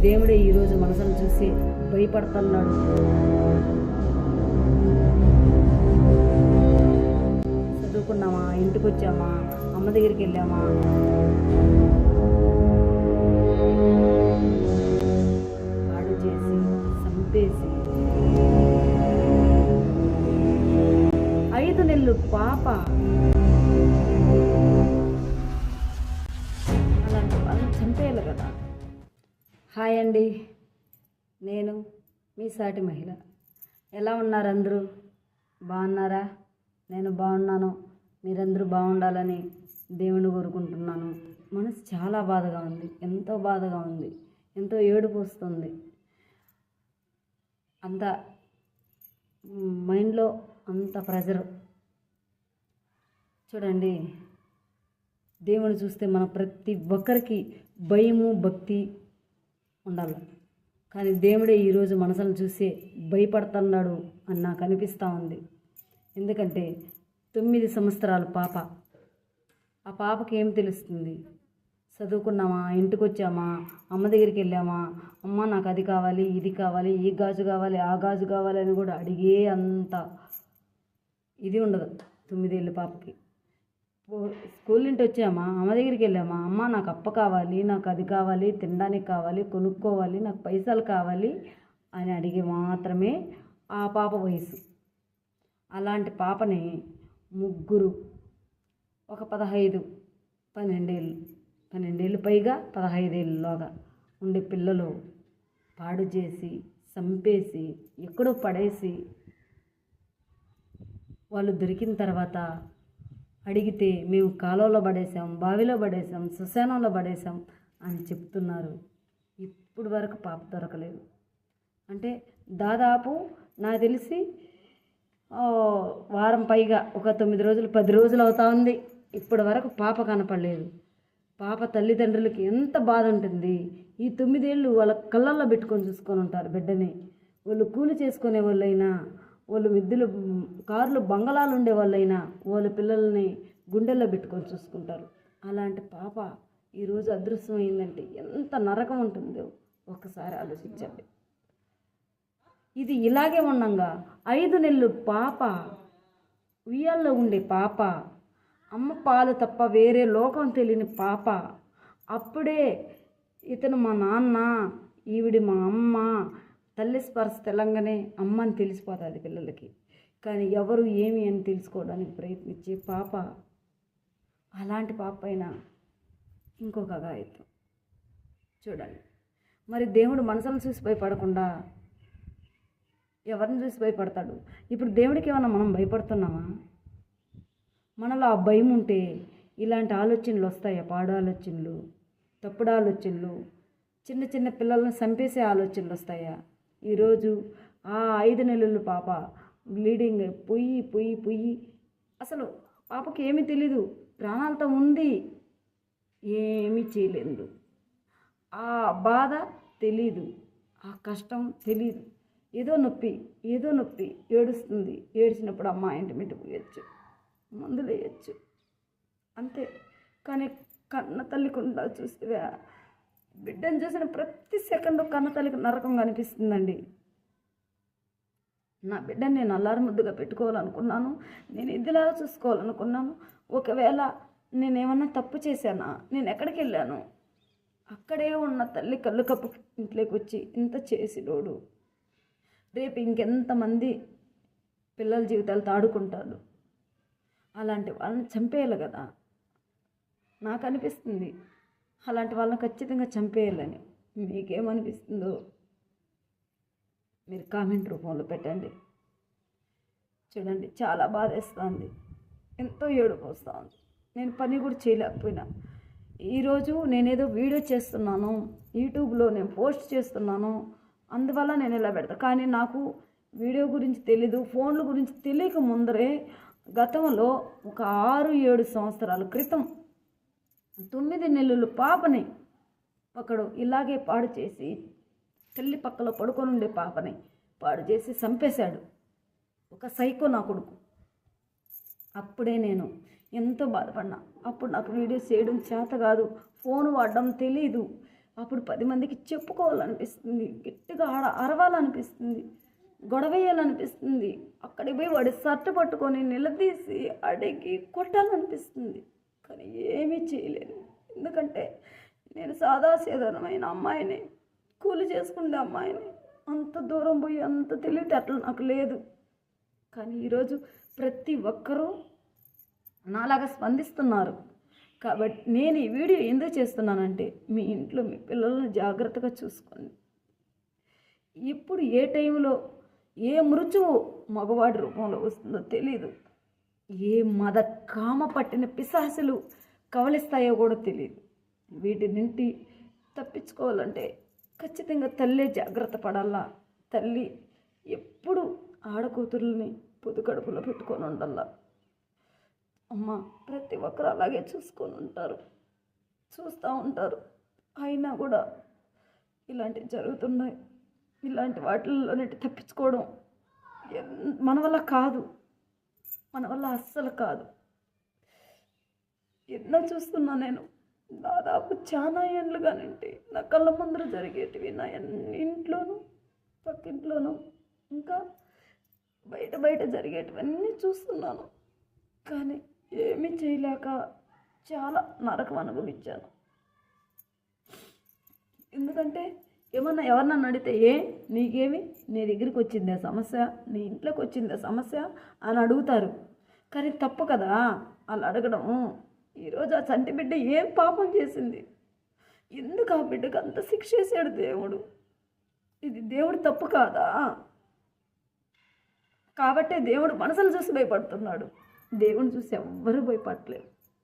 దేవుడే ఈరోజు మనసును చూసి భయపడుతున్నాడు. చదువుకున్నామా? ఇంటికి వచ్చామా అమ్మ దగ్గరికి వెళ్ళామా? హాయ్ అండి నేను మీ సాటి మహిళ. ఎలా ఉన్నారు అందరూ బాగున్నారా? నేను బాగున్నాను. మీరందరూ బాగుండాలని దేవుని కోరుకుంటున్నాను. మనసు చాలా బాధగా ఉంది. ఎంతో బాధగా ఉంది. ఎంతో ఏడుపు వస్తుంది. అంత మైండ్లో అంత ప్రెజర్. చూడండి. దేవుని చూస్తే మన ప్రతి ఒక్కరికి భయము భక్తి ఉండాలి. కానీ దేవుడే ఈరోజు మనసును చూసి భయపడుతున్నాడు అని నాకు అనిపిస్తూ ఉంది. ఎందుకంటే తొమ్మిది సంవత్సరాల పాప. ఆ పాపకి ఏం తెలుస్తుంది? చదువుకున్నామా? ఇంటికి వచ్చామా అమ్మ దగ్గరికి వెళ్ళామా? అమ్మ నాకు అది కావాలి ఇది కావాలి ఈ గాజు కావాలి ఆ గాజు కావాలి అని కూడా అడిగే అంత ఇది ఉండదు తొమ్మిదేళ్ళ పాపకి. స్కూల్ నుండి వచ్చామా? అమ్మ దగ్గరికి వెళ్ళామా? అమ్మ నాకు అప్ప కావాలి నాకు అది కావాలి తినడానికి కావాలి కొనుక్కోవాలి నాకు పైసలు కావాలి అని అడిగి మాత్రమే ఆ పాప వయసు. అలాంటి పాపని ముగ్గురు ఒక పదహైదు పన్నెండేళ్ళు పన్నెండేళ్ళు పైగా పదహైదేళ్ళలోగా ఉండే పిల్లలు పాడు చేసి చంపేసి ఎక్కడో పడేసి వాళ్ళు దొరికిన తర్వాత అడిగితే మేము కాలువలో పడేసాం బావిలో పడేసాం శ్మశానంలో పడేసాం అని చెప్తున్నారు. ఇప్పుడు వరకు పాప దొరకలేదు. అంటే దాదాపు నాకు తెలిసి వారం పైగా ఒక తొమ్మిది రోజులు పది రోజులు అవుతా ఉంది. ఇప్పటి వరకు పాప కనపడలేదు. పాప తల్లిదండ్రులకి ఎంత బాధ ఉంటుంది. ఈ తొమ్మిదేళ్ళు వాళ్ళ కళ్ళల్లో పెట్టుకొని చూసుకొని ఉంటారు బిడ్డని. వాళ్ళు కూలి చేసుకునే వాళ్ళైనా వాళ్ళు విద్యలు కార్లు బంగళాలు ఉండే వాళ్ళైనా వాళ్ళ పిల్లల్ని గుండెల్లో పెట్టుకొని చూసుకుంటారు. అలాంటి పాప ఈరోజు అదృశ్యం అయిందంటే ఎంత నరకం ఉంటుందో ఒకసారి ఆలోచించండి. ఇది ఇలాగే ఉండంగా ఐదు నెలలు పాప ఉయ్యాల్లో ఉండే పాప అమ్మ పాలు తప్ప వేరే లోకం తెలియని పాప అప్పుడే ఇతను మా నాన్న ఈవిడి మా అమ్మ తల్లి స్పర్శ తెలంగానే అమ్మ అని తెలిసిపోతుంది పిల్లలకి. కానీ ఎవరు ఏమి అని తెలుసుకోవడానికి ప్రయత్నించే పాప అలాంటి పాప పైన ఇంకొక అఘాయిత్యం చూడండి. మరి దేవుడు మనసులను చూసి భయపడకుండా ఎవరిని చూసి భయపడతాడు? ఇప్పుడు దేవుడికి ఏమన్నా మనం భయపడుతున్నామా? మనలో ఆ భయం ఉంటే ఇలాంటి ఆలోచనలు వస్తాయా? పాడు ఆలోచనలు తప్పుడు ఆలోచనలు చిన్న చిన్న పిల్లలను చంపేసే ఆలోచనలు వస్తాయా? ఈరోజు ఆ ఐదు నెలలు పాప బ్లీడింగ్ పొయ్యి పొయ్యి పొయ్యి. అసలు పాపకి ఏమీ తెలీదు. ప్రాణాలతో ఉంది. ఏమీ చేయలేదు. ఆ బాధ తెలీదు. ఆ కష్టం తెలీదు. ఏదో నొప్పి ఏదో నొప్పి ఏడుస్తుంది. ఏడిచినప్పుడు అమ్మ ఇంటిమిటి పోయచ్చు. మందులు వేయచ్చు అంతే. కానీ కన్న తల్లికుండా చూస్తే బిడ్డను చూసిన ప్రతి సెకండ్ కన్న తల్లికి నరకం కనిపిస్తుందండి నా బిడ్డని నేను అల్లారు ముద్దుగా పెట్టుకోవాలనుకున్నాను నేను ఇదిలాగా చూసుకోవాలనుకున్నాను. ఒకవేళ నేనేమన్నా తప్పు చేశానా? నేను ఎక్కడికి వెళ్ళాను? అక్కడే ఉన్న తల్లి కళ్ళు కప్పు ఇంట్లోకి వచ్చి ఇంత చేసినోడు. రేపు ఇంకెంతమంది పిల్లల జీవితాలతో ఆడుకుంటాడు అలాంటి వాళ్ళని చంపేయాలి కదా. నాకు అనిపిస్తుంది. అలాంటి వాళ్ళని ఖచ్చితంగా చంపేయాలని మీకేమనిపిస్తుందో మీరు కామెంట్ రూపంలో పెట్టండి. చూడండి చాలా బాధేస్తుంది. ఎంతో ఏడుపు వస్తుంది నేను పని కూడా చేయలేకపోయినా. ఈరోజు నేనేదో వీడియో చేస్తున్నాను యూట్యూబ్లో నేను పోస్ట్ చేస్తున్నాను అందువల్ల నేను ఇలా పెడతాను కానీ నాకు వీడియో గురించి తెలీదు ఫోన్ల గురించి తెలియక ముందరే గతంలో ఒక ఆరు ఏడు సంవత్సరాల క్రితం తొమ్మిది నెలలు పాపని ఒకడు ఇలాగే పాడు చేసి తల్లి పక్కలో పడుకొని ఉండే పాపని పాడు చేసి చంపేశాడు. ఒక సైకో నా కొడుకు. అప్పుడే నేను ఎంతో బాధపడినా అప్పుడు నాకు వీడియోస్ చేయడం చేత కాదు ఫోన్ వాడడం తెలీదు. అప్పుడు పది మందికి చెప్పుకోవాలనిపిస్తుంది గట్టిగా ఆడ అరవాలనిపిస్తుంది గొడవేయాలనిపిస్తుంది అక్కడికి పోయి వాడి సట్టు పట్టుకొని నిలదీసి అడిగి కొట్టాలనిపిస్తుంది. కానీ ఏమీ చేయలేను. ఎందుకంటే నేను సాదాసీదనమైన అమ్మాయిని కూలి చేసుకునే అమ్మాయిని అంత దూరం పోయి అంత తెలివితేటలు నాకు లేదు. కానీ ఈరోజు ప్రతి ఒక్కరూ నాలాగా స్పందిస్తున్నారు. కాబట్టి నేను ఈ వీడియో ఎందుకు చేస్తున్నానంటే మీ ఇంట్లో మీ పిల్లలను జాగ్రత్తగా చూసుకోండి. ఇప్పుడు ఏ టైంలో ఏ మృత్యువు మగవాడి రూపంలో వస్తుందో తెలీదు. ఏ మద కామ పట్టిన పిశాసులు కవలిస్తాయో కూడా తెలియదు వీటి నుండి తప్పించుకోవాలంటే ఖచ్చితంగా తల్లే జాగ్రత్త పడాలా. తల్లి ఎప్పుడు ఆడకూతుర్లని పొదుగడుపులో పెట్టుకొని ఉండాలా అమ్మ ప్రతి ఒక్కరు అలాగే చూసుకొని ఉంటారు. చూస్తూ ఉంటారు. అయినా కూడా ఇలాంటివి జరుగుతున్నాయి. ఇలాంటి వాటిల్లోనే తప్పించుకోవడం ఎన్- మన వల్ల కాదు. మన వల్ల అస్సలు కాదు. ఎన్నో చూస్తున్నా నేను. దాదాపు చాలా ఏళ్ళుగానంటే నా కళ్ళ ముందర జరిగేటివి నా ఇంట్లోనూ పక్కింట్లోనూ ఇంకా బయట బయట జరిగేటివన్నీ చూస్తున్నాను. కానీ ఏమీ చేయలేక చాలా నరకం అనుభవించాను. ఎందుకంటే ఏమన్నా ఎవరినన్నా అడిగితే ఏ నీకేమి? నీ దగ్గరికి వచ్చిందే సమస్య? నీ ఇంట్లోకి వచ్చిందే సమస్య? అని అడుగుతారు. కానీ తప్పు కదా వాళ్ళు అడగడం. ఈరోజు ఆ చంటి బిడ్డ ఏం పాపం చేసింది? ఎందుకు ఆ బిడ్డకు అంత శిక్ష వేసాడు దేవుడు? ఇది దేవుడు తప్పు కాదా? కాబట్టే దేవుడు మనసులు చూసి భయపడుతున్నాడు. దేవుని చూసి ఎవ్వరూ భయపడలేరు